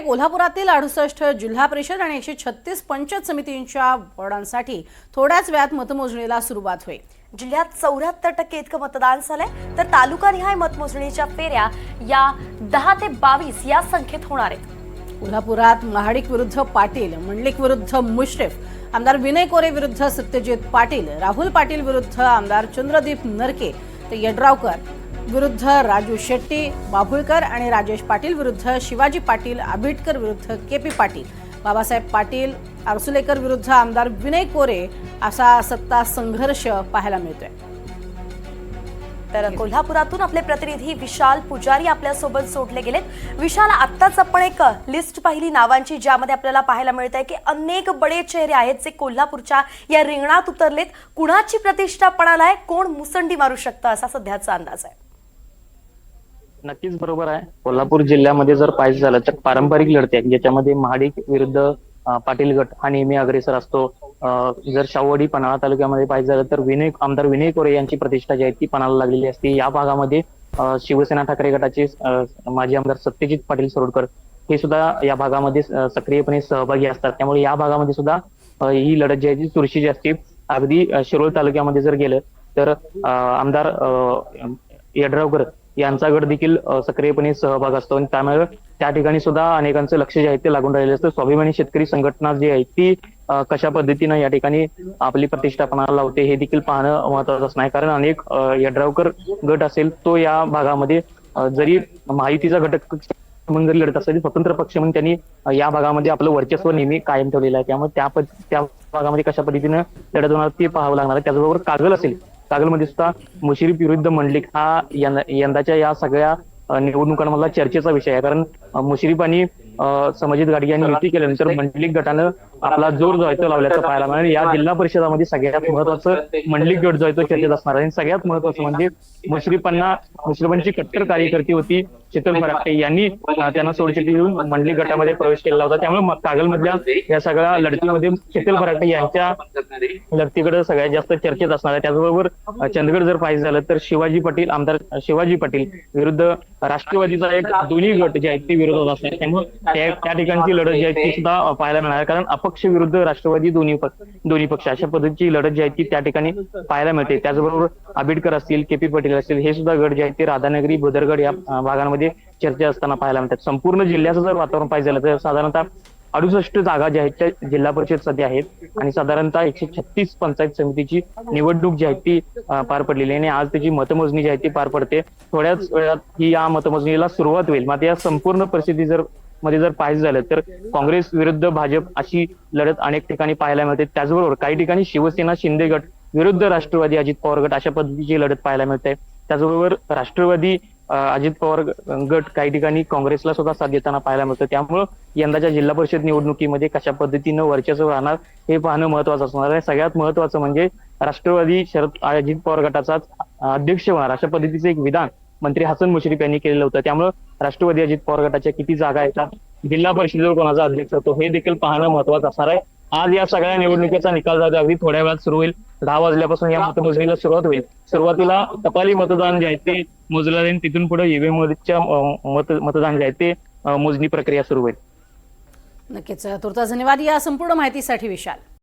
कोल्हापुरातील अडुसष्ट जिल्हा परिषद आणि एकशे छत्तीस पंचायत समितींच्या वॉर्डांसाठी थोड्याच वेळात मतमोजणीला सुरुवात होईल. जिल्ह्यात चौऱ्याहत्तर टक्के इतकं मतदान झालंय तर तालुकानिहाय मतमोजणीच्या फेऱ्या या दहा ते बावीस या संख्येत होणार आहेत. कोल्हापुरात महाडिक विरुद्ध पाटील मंडलिक विरुद्ध मुश्रीफ आमदार विनय कोरे विरुद्ध सत्यजित पाटील राहुल पाटील विरुद्ध आमदार चंद्रदीप नरके तर यड्रावकर विरुद्ध राजू शेट्टी बाभुळकर आणि राजेश पाटील विरुद्ध शिवाजी पाटील आबिटकर विरुद्ध के पी पाटील. बाबासाहेब पाटील आरसुलेकर विरुद्ध आमदार विनय कोरे असा सत्ता संघर्ष पाहायला मिळतोय. तर कोल्हापुरातून आपले प्रतिनिधी विशाल पुजारी आपल्यासोबत जोडले गेलेत. विशाल आत्ताच आपण एक लिस्ट पाहिली नावांची ज्यामध्ये आपल्याला पाहायला मिळत आहे की अनेक बडे चेहरे आहेत जे कोल्हापूरच्या या रिंगणात उतरलेत. कुणाची प्रतिष्ठा पणाला आहे? कोण मुसंडी मारू शकतं असा सध्याचा अंदाज आहे. नक्कीच बरोबर आहे. कोल्हापूर जिल्ह्यामध्ये जर पाहिजे झालं तर पारंपरिक लढते ज्याच्यामध्ये महाडिक विरुद्ध पाटील गट हा नेहमी अग्रेसर असतो. जर शावडी पन्हाळा तालुक्यामध्ये पाहिजे झालं तर विनय आमदार विनय कोरे यांची प्रतिष्ठा जी आहे ती पणाला लागलेली असते. या भागामध्ये शिवसेना ठाकरे गटाचे माजी आमदार सत्यजित पाटील सरोडकर हे सुद्धा या भागामध्ये सक्रियपणे सहभागी असतात. त्यामुळे या भागामध्ये सुद्धा ही लढत जी आहे ती चुरशीची असते अगदी शिरोळ तालुक्यामध्ये जर गेलं तर आमदार अं, यड्रावकर यांचा गट देखील सक्रियपणे सहभाग असतो. आणि त्यामुळे त्या ठिकाणी सुद्धा अनेकांचं लक्ष जे आहे ते लागून राहिलं असतं. स्वाभिमानी शेतकरी संघटना जी आहे ती कशा पद्धतीनं या ठिकाणी आपली प्रतिष्ठापना लावते हे देखील पाहणं महत्वाचं असणार कारण अनेक यड्रावकर गट असेल तो या भागामध्ये जरी माहितीचा घटक म्हणून जरी लढत असेल स्वतंत्र पक्ष म्हणून त्यांनी या भागामध्ये आपलं वर्चस्व नेहमी कायम ठेवलेलं आहे. त्यामुळे त्या त्या भागामध्ये कशा पद्धतीनं लढत होणार ते पाहावं लागणार आहे. त्याचबरोबर कागल असेल कागलमध्ये सुद्धा मुशरीफ विरुद्ध मंडलिक हा यंदाच्या या सगळ्या निवडणुकांमधला चर्चेचा विषय आहे. कारण अ, मुश्रीफ आणि समजित गाडगे यांनी युती केल्यानंतर मंडलिक गटानं आपला जोर जो आहे तो लावल्याचं पाहायला मिळेल. या जिल्हा परिषदामध्ये सगळ्यात महत्वाचं मंडलिक गट जो आहे तो चर्चेत असणार आहे. आणि सगळ्यात महत्वाचं म्हणजे मुश्रीफांना मुश्रीफांची कट्टर कार्यकर्ती होती शीतल फराटे यांनी त्यांना सोडचिठ्ठी देऊन मंडलिक गटामध्ये प्रवेश केला होता. त्यामुळे कागलमधल्या या सगळ्या लढतीमध्ये शीतल फराटे यांच्या लढतीकडे सगळ्यात जास्त चर्चेत असणार आहे त्याचबरोबर चंदगड जर पाहिजे झालं तर शिवाजी पाटील आमदार शिवाजी पाटील विरुद्ध राष्ट्रवादीचा एक दोन्ही गट जे आहेत ते विरोधात असणार त्यामुळे त्या ठिकाणची लढत जी आहे ती सुद्धा पाहायला मिळणार आहे. कारण अपक्ष विरुद्ध राष्ट्रवादी दोन्ही पक्ष दोन्ही पक्ष अशा पद्धतीची लढत जी आहे ती त्या ठिकाणी पाहायला मिळते. त्याचबरोबर आंबेडकर असतील के पी पाटील असतील हे सुद्धा गट जे आहेत ते राधानगरी भदरगड या भागांमध्ये चर्चा असताना पाहायला मिळतात. संपूर्ण जिल्ह्याचं जर वातावरण पाहिजे झालं तर साधारणतः अडुसष्ट जागा ज्या आहेत त्या जिल्हा परिषद सध्या आहेत आणि साधारणतः एकशे छत्तीस पंचायत समितीची निवडणूक जी आहे ती पार पडलेली आणि आज त्याची मतमोजणी जी आहे ती पार पडते. थोड्याच वेळात ही या मतमोजणीला सुरुवात होईल. मात्र या संपूर्ण परिस्थिती जर मध्ये जर पाहिजे झालं तर काँग्रेस विरुद्ध भाजप अशी लढत अनेक ठिकाणी पाहायला मिळते. त्याचबरोबर काही ठिकाणी शिवसेना शिंदे गट विरुद्ध राष्ट्रवादी अजित पवार गट अशा पद्धतीची लढत पाहायला मिळते. त्याचबरोबर राष्ट्रवादी अजित पवार गट काही ठिकाणी काँग्रेसला सुद्धा साथ देताना पाहायला मिळतं. त्यामुळं यंदाच्या जिल्हा परिषद निवडणुकीमध्ये कशा पद्धतीनं वर्चस्व राहणार हे पाहणं महत्वाचं असणार आहे. सगळ्यात महत्वाचं म्हणजे राष्ट्रवादी शरद अजित पवार गटाचाच अध्यक्ष होणार. अशा पद्धतीचं एक विधान मंत्री हसन मुश्रीफ यांनी केलेलं होतं. त्यामुळं राष्ट्रवादी अजित पवार गटाच्या किती जागा येतात जिल्हा परिषदेवर कोणाचा अध्यक्ष होतो हे देखील पाहणं महत्वाचं असणार आहे. आज या सगळ्या निवडणुकीचा निकाल जातो अगदी थोड्या वेळात सुरू होईल. दहा वाजल्यापासून या मतमोजणीला सुरुवात होईल. सुरुवातीला टपाली मतदान जे आहे ते मोजलं जाईल तिथून पुढे ईव्हीएम मत मतदान जे आहे ते मोजणी प्रक्रिया सुरू होईल. नक्कीच. तुर्तास धन्यवाद या संपूर्ण माहितीसाठी विशाल.